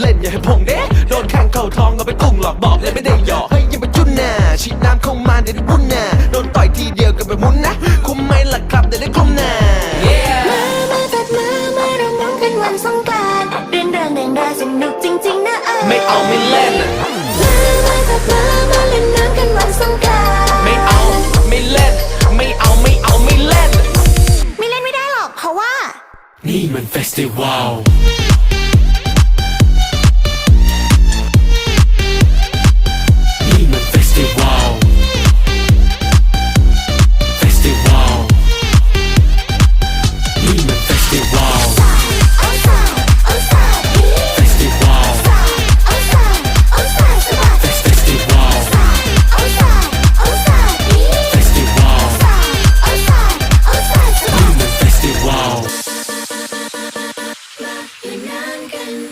เล่นอย่าให้พงเด้โดนแข้งเข้าท้องเอาไปกุ้งหลอกบอกเลยไม่ได้หยอกเฮ้ยอยังไปจุนน่ะฉีดน้ำเข้ามาเดี๋ยวได้บุญน่ะโดนต่อยทีเดียวก็ไปมุนนะคุ้มไหมล่ะครับเดี๋ยวได้กลุ่มน่ะมามาจัดมามาเราน้องกันวันสงกรานต์เรียนเริงเริงราสนุกจริงๆนะเออไม่เอาไม่เล่นมามาจัดมามาเล่นน้ำกันวันสงกรานต์ไม่เอาไม่เล่น ไม่เอาไม่เอาไม่เล่น ไม่เล่นไม่ได้หรอกเพราะว่า นี่มันเฟสติวัล